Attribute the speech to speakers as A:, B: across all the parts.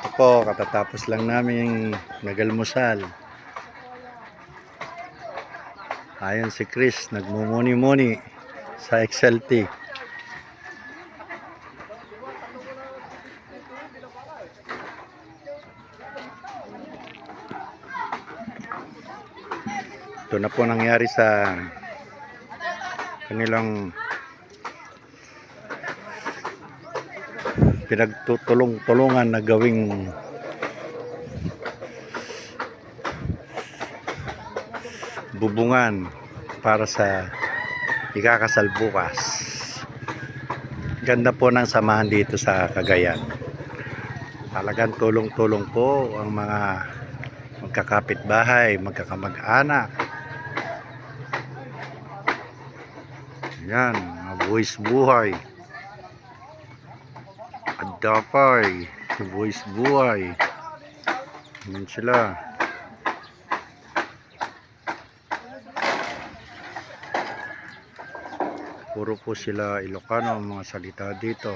A: Ito po, katatapos lang namin nagalmusal. Ayon si Chris, nagmumuni-muni sa XLT. Ito na po nangyari sa kanilang pinagtutulong-tulungan na gawing bubungan para sa ikakasal bukas. Ganda po ng samahan dito sa Cagayan. Talagang tulong-tulong po ang mga magkakapit bahay, magkakamag-anak. Yan, mga buwis buhay. Adapay, buwis buhay. Yan sila. Puro po sila Ilocano ang mga salita dito.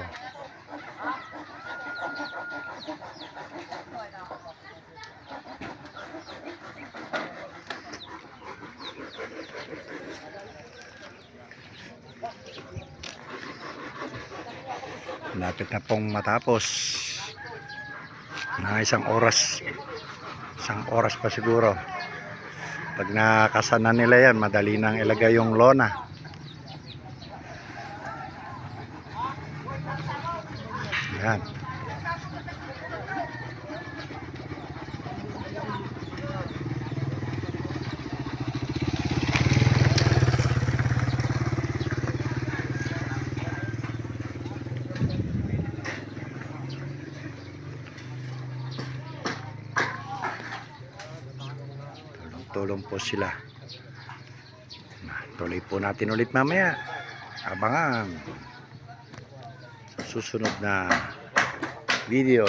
A: Lapit na pong matapos. Na isang oras. Isang oras pa siguro. Pag nakasana nila yan, madali nang ilagay yung lona. Yan. Tulong po sila. Tuloy po natin ulit mamaya. Abangan susunod na video.